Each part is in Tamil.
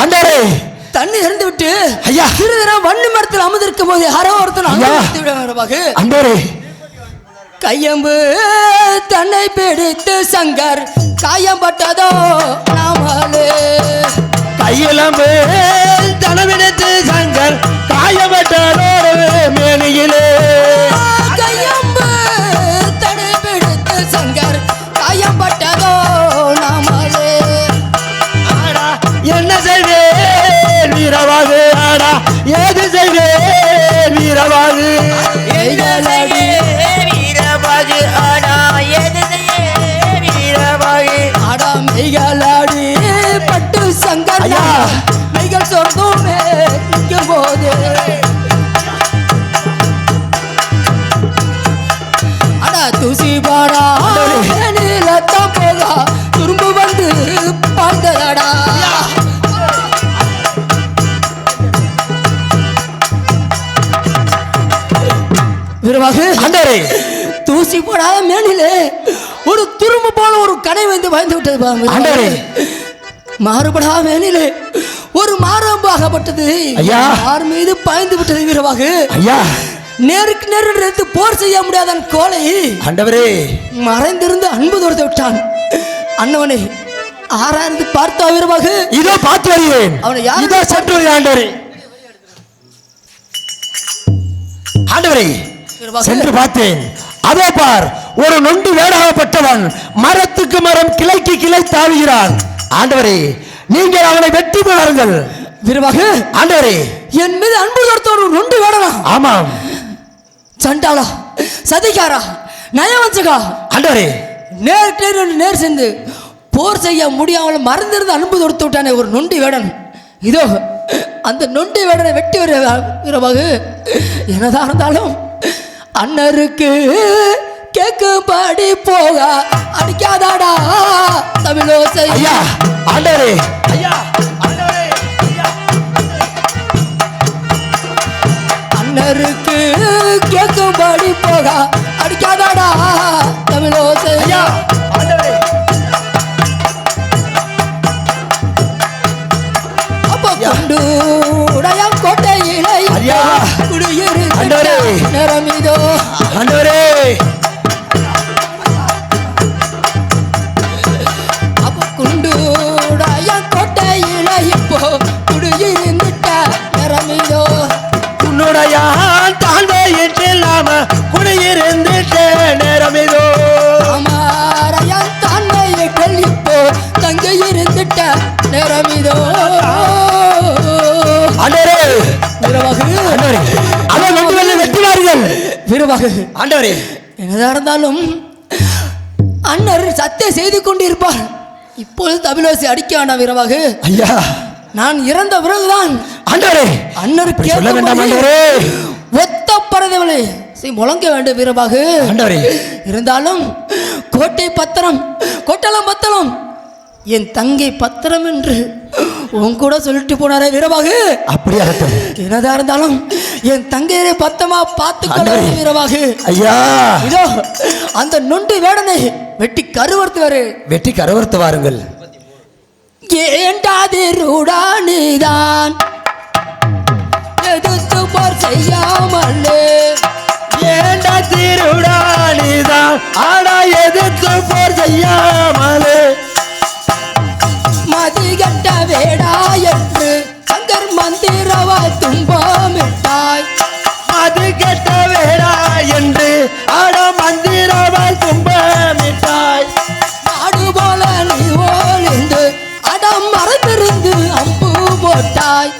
ஆண்டவரே. தண்ணி இறந்து விட்டு ஐயா. சிறிது வண்ணி மரத்தில் அமர்ந்திருக்கும் போது யாரோ ஒருத்தன். ஆண்டவரே. கையம்பு தன்னை பிடித்து சங்கர் காயம்பட்டதோ நாமலே கையிலம்பு தனவினத்து சங்கர் காயப்பட்டோடு மேனியிலே. என்ன செய்வேன்? வீரவாகு ஆடா. ஏது செய்வேன்? வீரவாகு. வீரபாகு ஆடா. எது வீரபாகு ஆடாம் மெய்களாடி பட்டு சங்கர் விரைவாக ஆண்டவரே தூசி போடாத மேனிலே. ஒரு துரும்பு போல ஒரு கடை வந்து பயந்து விட்டது. ஆண்டவரே. மாறுபடா மேனிலே. ஒரு மாரம்பு ஆகப்பட்டது. ஐயா. யார் மீது பாய்ந்து விட்டது வீரவாகு? ஐயா. நேருக்கு நேர் எடுத்து போர் செய்ய முடியாத கோலை ஆண்டவரே. மறைந்திருந்து அன்பு துரத்து விட்டான். அண்ணவனை ஆராய்ந்து பார்த்தா வீரவாகு? இதோ பார்த்து வருகிறேன். அவனை யாரு இதோ சென்று வருகிறேன் ஆண்டவரே. ஆண்டவரே. சென்று பார்த்தேன். அதோ பார் ஒரு நொண்டு வேடாகப்பட்டவன் மரத்துக்கு மரம் கிளைக்கு கிளை தாவுகிறான். ஆண்டவரே நீங்கள் அவனை வெட்டி பாருங்கள் வீரவாகு ஆண்டவரே. என் மீது அன்பு துரத்தோடு நொண்டு வேடலாம் ஆமாம். சண்டாளா சதிகாரா நயவஞ்சகா ஆண்டவரே. நேர் நேர் நேர் சேர்ந்து போர் செய்ய முடியாமல் மறந்திருந்து அன்பு தொடுத்து விட்டானே ஒரு நொண்டி வேடன். இதோ அந்த நொண்டி வேடனை வெட்டி வர வீரபாகு என்னதான் இருந்தாலும் அண்ணருக்கு கேக்கும்படி போக. அடிக்காதாடா தமிழோசை. ஐயா ஆண்டவரே. ஐயா அண்ணருக்கு கேக்கும்படி போக. அடிக்காதாடா தமிழோசை. ஐயா அப்ப கொண்டு உடையம் கோட்டையிலே ஐயா. ஆண்டவரே. நேரம் இதோ ஆண்டவரே வீரவாகு ஆண்டவரே. என்னதான் இருந்தாலும் அண்ணர் சத்தியம் செய்து கொண்டிருப்பார். இப்பொழுது தமிழோசி அடிக்க வேண்டாம் வீரவாகு ஐயா. நான் இறந்த பிறகுதான் ஆண்டவரே. அண்ணர் சொல்ல வேண்டாம் ஆண்டவரே. ஒத்த பறந்தவளை முழங்க வேண்டும் வீரபாகு ஆண்டவரே. இருந்தாலும் கோட்டை பத்திரம் கோட்டலம் பத்திரம் என் தங்கை பத்திரம் என்று உன் கூட சொல்லிட்டு போனாரே வீரபாகு. அப்படி ஆகட்டும் என்னதா இருந்தாலும் என் தங்கையரை பத்தமா பார்த்து வீரபாகு. ஐயா. இதோ அந்த நொண்டி வேடனை வெட்டி கருவறுத்து வரு வெட்டி கரவர்த்து வாருங்கள். ஏண்டாதிருடா நீதான் எதிர்த்து போர் செய்யாமலே. ஏண்டா திருடானிதான் ஆனா எதிர்த்து போர் செய்யாமலே. மதிகட்ட வேடா என்று சங்கர் மந்திரவா துன்பமிட்டாய். அது கெட்ட வேடா என்று ஆட மந்திரவால் கும்பமிட்டாய் மாடு போல நீ ஓழிந்து அடம் மறந்திருந்து அம்பு போட்டாய்.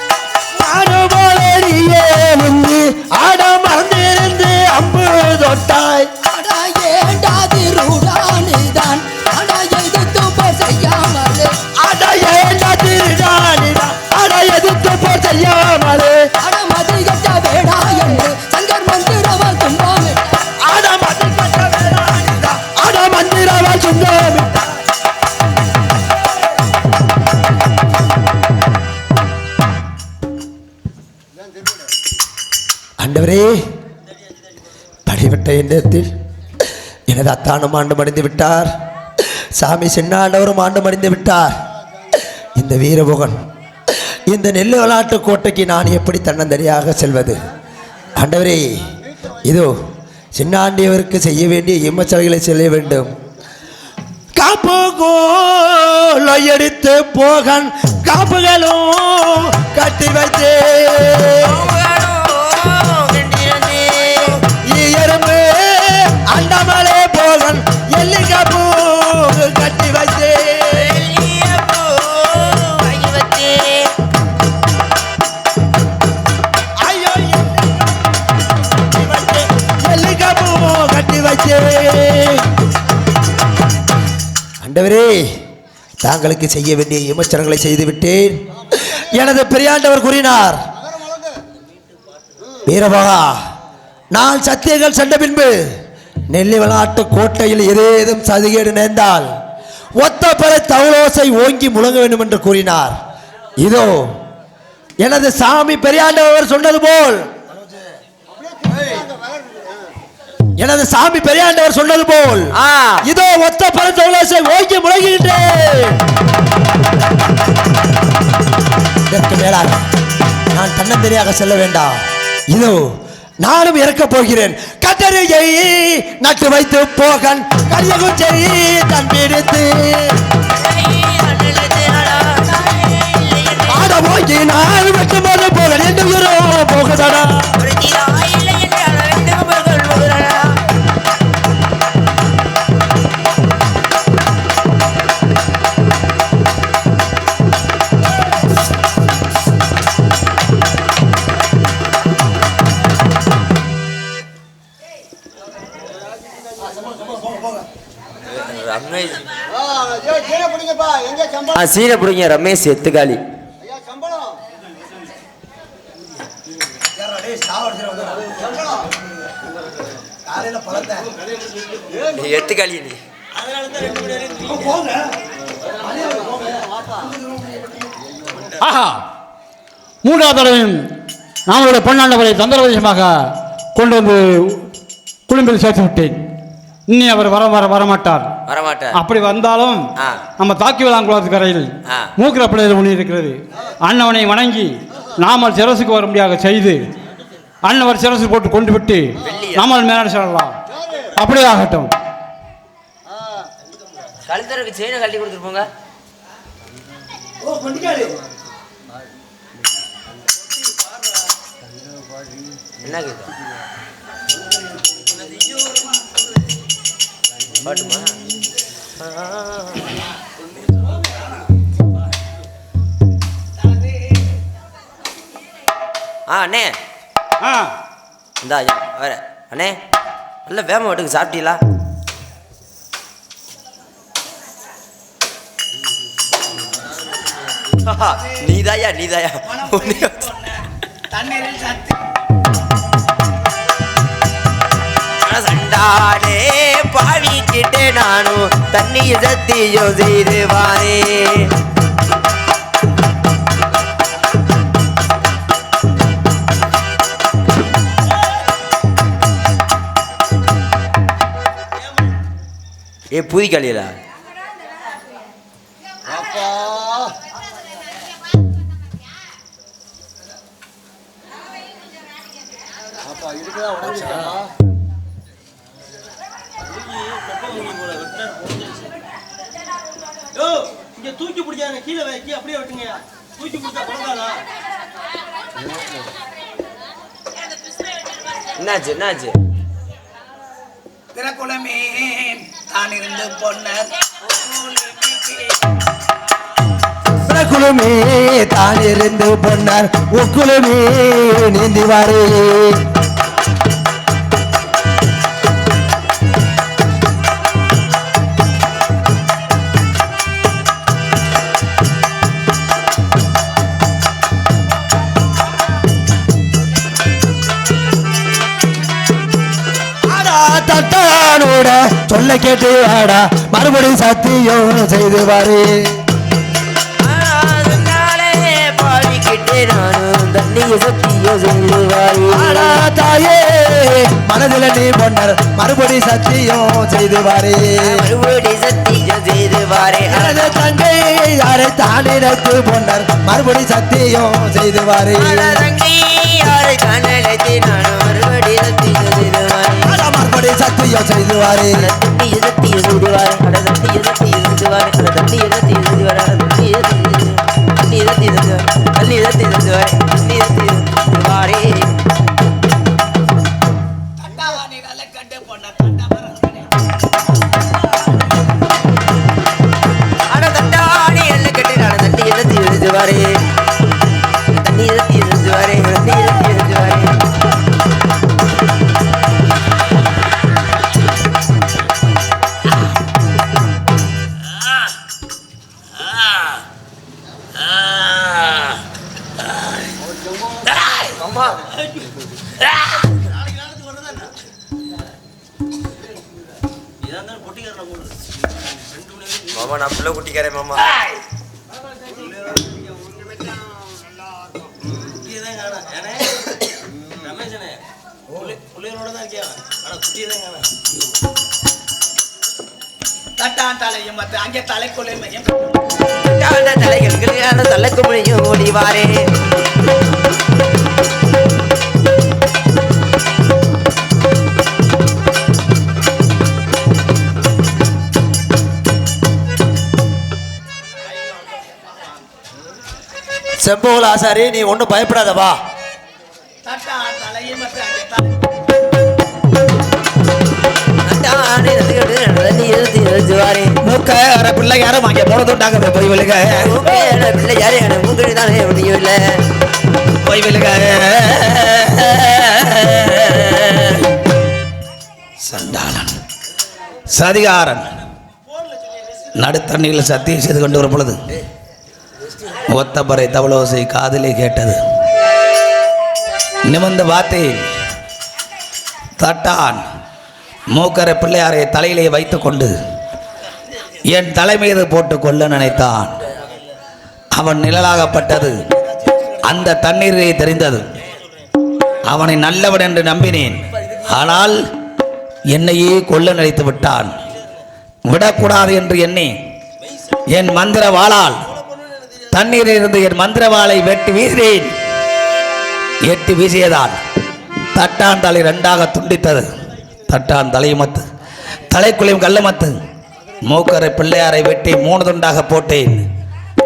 மாறுபோலடியே முந்தி ஆட மறந்திருந்து அம்பு தொட்டாய். அடா ஏண்டாதிருடா எனது அத்தானும் ஆண்டு மடிந்து விட்டார். சாமி சின்னாண்டவரும் ஆண்டு மடிந்து விட்டார். இந்த வீரபுகன் இந்த நெல்லு விளையாட்டு கோட்டைக்கு நான் எப்படி தன்னந்தனியாக செல்வது? ஆண்டவரே இதோ சின்னாண்டியவருக்கு செய்ய வேண்டிய இம்மச்சலைகளை செய்ய வேண்டும். காப்பு போகன் காப்புகளும் கட்டி வைத்தே. ஆண்டவரே தாங்களுக்கு செய்ய வேண்டிய விமர்சனங்களை செய்துவிட்டேன். எனது பெரியாண்டவர் கூறினார் வீரபகா நான் சத்தியங்கள் சென்ற பின்பு நெல்லி விளையாட்டு கோட்டையில் ஏதேதும் சதிகேடு நேர்ந்தால் ஒத்த பெற தவளோசை ஓங்கி முழங்க வேண்டும் என்று கூறினார். இதோ எனது சாமி பெரியாண்டவர் சொன்னது போல் எனது சாமி பெரியாண்டவர் சொன்னது போல் இதோ ஒத்த தவளோசை ஓங்கி முழங்குகின்றேன். இதற்கு மேலாக நான் தன்னந்தனியாக செல்ல வேண்டாம். இதோ நானும் இறக்கப் போகிறேன். கத்தரையை நட்டு வைத்து போகன் கரியகுச்சை தன் பிடித்து. ஆட போகி நான் வைக்கும் போது போகன் என்று போகுதடா. ஆ சீனை பிடிங்க ரமேஷ் எத்துக்காளி. எத்துக்காளி நீ ஆஹா மூன்றாவது தடவையும் நம்மளுடைய பொன்னாண்டவரை தந்திரவசமாக கொண்டு வந்து குழும்பில் சேர்த்து விட்டேன் இனி அவர் வர வர வரமாட்டார். வரமாட்டேன் அப்படி வந்தாலும். நம்ம தாக்கிவிளாங்குளத்து கரையில். ஆ. மூக்கிற பிள்ளைகள் ஒன்று இருக்கிறது. அண்ணவனை வணங்கி நாமல் சிரசுக்கு வரும்படியாக செய்து அண்ணவர் சிரசு போட்டு கொண்டு விட்டு நாமல் மேலாடு செல்லலாம். அப்படியே ஆகட்டும். கழுத்தருக்கு செயினை கழட்டி கொடுத்துருப்போங்க. என்ன கேட்க பாட்டுமா? ஆ அண்ணே. ஆ. இந்தா வர அண்ணே நல்ல வேம வீட்டுக்கு சாப்பிட்டீங்களா? நீதாயா நீதாயா உன்னைய வச்சு- சண்டானே பாவிக்கிட்டே நானும் தண்ணி சத்தியம் செய்துவானே ஏ புதி கழியலா அப்பா, இதுக்குதான் உடஞ்சிச்சா? யோ இங்க தூக்கி பிடிக்காத கீழே வைக்கி அப்படியே விட்டுங்க. தூக்கி பிடிச்சா குழந்தாதா என்னாச்சு என்னாச்சு? பிறகுலமே தான் இருந்து பொன்னர் குழுமே தான் இருந்து பொன்னார் உக்குழுமே நீந்தி வாரே. சொல்ல கேட்டு ஆடா மறுபடியும் சத்தியம் செய்து வாரே நானும் தாயே மனதில் நீ பொன்னர். மறுபடி சத்தியம் செய்து வாரே மறுபடி சத்திய செய்துவாரே எனது தங்கை யாரை தான் நினைத்து பொன்னர்? மறுபடி சத்தியம் செய்து வாரே தங்கி யாரை கண்ணழைத்து நான் மறுபடி சத்திய செய்துவாரே மறுபடி சத்தியம் செய்துவாரே அட தண்ணிய சத்திய செய்துவாரே அட தண்ணிய சத்திய செய்துவாரே அட தண்ணிய தண்ணிய சத்திய செய்துவாரே தண்ணிய ரமேஷனே புள்ளை- புள்ளைகளோட தான் இருக்கியா? ஆனா குட்டியை தான் தட்டான் தலையும் மத்த அங்கே தலைக்குள்ளே மையம் காண்ட தலைகளுக்கு தலைக்கு முடியும் ஓடிவாரே செம்போல் ஆசாரி நீ ஒன்றும் பயப்படாத எழுதுவாரே மூக்க அரை பிள்ளை யாரும் அங்கே போய் விழுக. மூக்கையான பிள்ளை யாரே தானே முடியவில்லை போய் விழுக. சண்டாளன். சதிகாரன். நடுத்தண்ணியில் சத்தியம் செய்து கொண்டு வரும் பொழுது ஒத்தப்பறை தவளோசை காதலே கேட்டது. நிமிர்ந்து பார்த்தேன் தட்டான் மூக்கரை பிள்ளையாரை தலையிலே வைத்துக்கொண்டு என் தலை போட்டு கொள்ள நினைத்தான். அவன் நிழலாகப்பட்டது. அந்த தண்ணீரே தெரிந்தது. அவனை நல்லவன் என்று நம்பினேன். ஆனால் என்னையே கொல்ல நினைத்து விட்டான். விடக்கூடாது என்று எண்ணி என் மந்திர வாளால் தண்ணீரில் இருந்து என் மந்திர வாளை வெட்டி வீசினேன். எட்டு வீசியதால் தட்டான் தலை ரெண்டாக துண்டித்தது. தட்டான் தலையுமத்து தலைக்குழியும் கல்லுமத்து மூக்கரை பிள்ளையாரை வெட்டி மூணு துண்டாக போட்டேன்.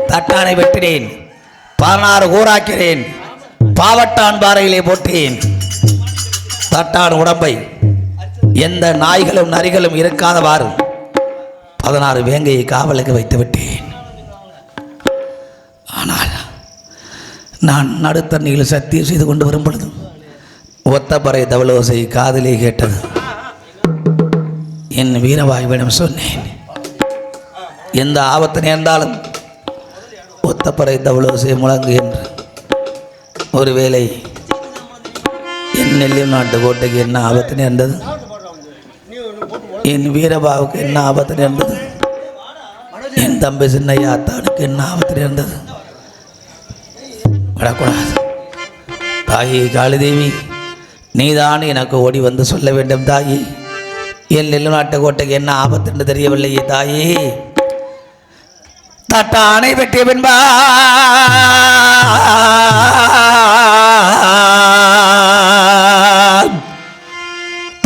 தட்டானை வெட்டினேன். பதினாறு ஊராக்கிறேன். பாவட்டான் பாறையிலே போட்டேன். தட்டான் உடம்பை எந்த நாய்களும் நரிகளும் இருக்காதவாறு பதினாறு வேங்கையை காவலுக்கு வைத்து விட்டேன். ஆனால் நான் நடுத்தண்ணியில் சத்தியம் செய்து கொண்டு வரும் பொழுது ஒத்தப்பறை தவளோசை காதலே கேட்டது. என் வீரவாயுவிடம் சொன்னேன். எந்த ஆபத்து நேர்ந்தாலும் ஒத்தப்பறை தவளோசை முழங்கு என்று. ஒருவேளை என் நெல்லியம் நாட்டு கோட்டைக்கு என்ன ஆபத்து நேர்ந்தது? என் வீரபாவுக்கு என்ன ஆபத்து நேர்ந்தது? என் தம்பி சின்னையா அத்தானுக்கு என்ன ஆபத்து நேர்ந்தது? விடக்கூடாது. தாயி காளிதேவி நீதான் எனக்கு ஓடி வந்து சொல்ல வேண்டும் தாயி. என் நெல்லு நாட்டு கோட்டைக்கு என்ன ஆபத்து என்று தெரியவில்லையே தாயி. தட்டானை வெட்டிய பின்பா.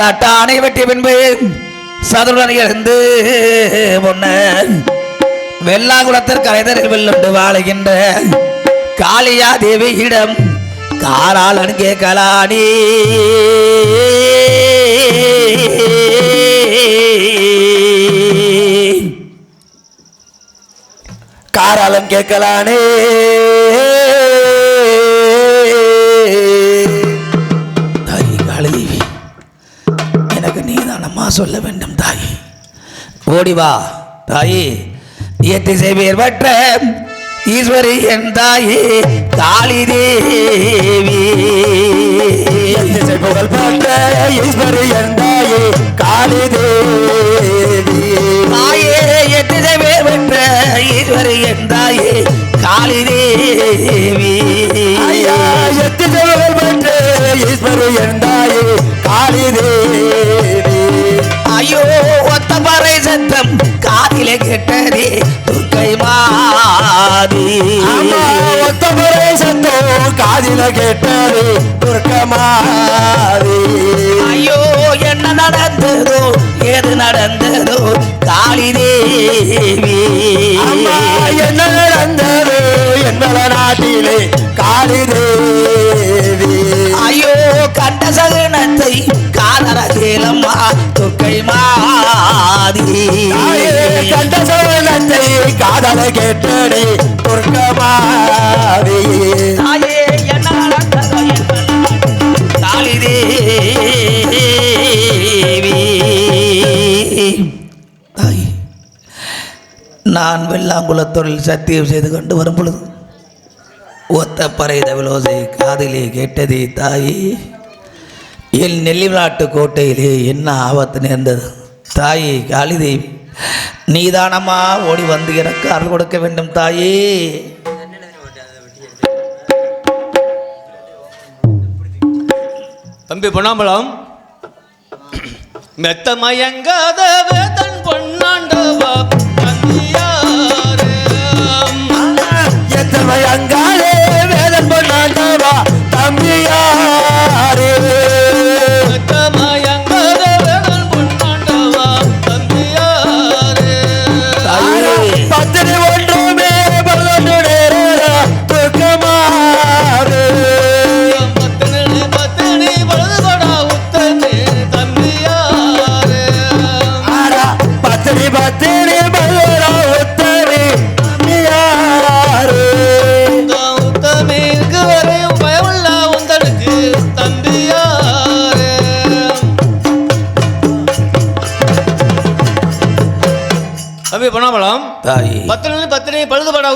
தட்டானை வெட்டிய பின்பு சதுரனை இருந்து பொன்னர் வெள்ளாங்குளத்திற்கு அரைதரில் வெல்லுண்டு வாழுகின்ற காளியா தேவியிடம் காராளன் கேட்கலானே காராலம் கேட்கலானே. தாய் காளிதேவி எனக்கு நீதானம்மா சொல்ல வேண்டும் தாயி. ஓடி வா தாயே எட்டு செய்வீர் பற்ற ஈஸ்வரி என் தாயே காளி தேவி. புகழ் பற்ற ஈஸ்வரி என் தாயே காளி தேவி. தாயே செய்வீர் வற்ற ஈஸ்வரி என் தாயே காளி தேவி ஐயா ஈஸ்வரி என்றாயே காளி தேவி ஐயோ ஒத்த பறை சத்தம் காதிலே கேட்டதே துர்க்கை மாதி ஒத்த முறை சத்தோ காதில கேட்டது துர்க்கமாதி ஐயோ என்ன நடந்ததோ ஏது நடந்ததோ காளி தேவி என்ன நடந்தது என்பத நாட்டிலே காளி தேவி ஐயோ கண்ட சகுனத்தை காதல கேளம்மா துர்க்கை மாதி கண்ட சோழத்தை காதல கேட்டடி துர்க்கமாதி வெள்ளாங்குளத்தொழில் சத்தியம் செய்து கொண்டு வரும் பொழுது ஒத்த பறை தவிலோசை காதிலே கேட்டதே தாயி என் நெல்லிநாட்டு கோட்டையிலே என்ன ஆபத்து நேர்ந்தது? தாயே காளிதேவி நீதானமா ஓடி வந்து எனக்கு அருள் கொடுக்க வேண்டும் தாயே. தம்பி பொன்னாம்பலம் மெத்த மயங்காதவே தன் பொன்னாண்டவ எத்தனை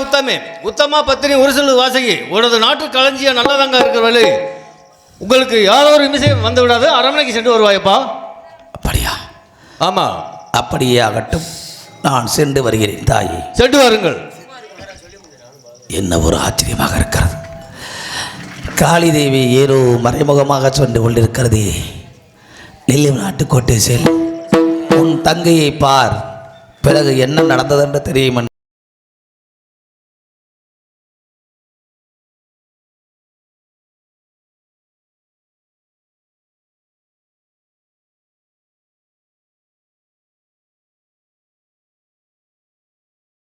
உத்தமே. உத்தமா பத்தினி ஒரு சொல்லு வாசகி. உனது நாட்டு களஞ்சிய நல்லதாங்க இருக்கிறவளே உங்களுக்கு யாரோ ஒரு விஷயம் வந்து விடாது. அரண்மனைக்கு சென்று வருவாயப்பா. அப்படியா? ஆமா. அப்படியே ஆகட்டும். நான் சென்று வருகிறேன் தாயே. சென்று வாருங்கள். என்ன ஒரு ஆச்சரியமாக இருக்கிறது. காளி தேவி ஏதோ மறைமுகமாக சென்று கொண்டிருக்கிறதே. நெல்லி நாட்டுக்கோட்டை செல் உன் தங்கையை பார். பிறகு என்ன நடந்ததென்று தெரியும்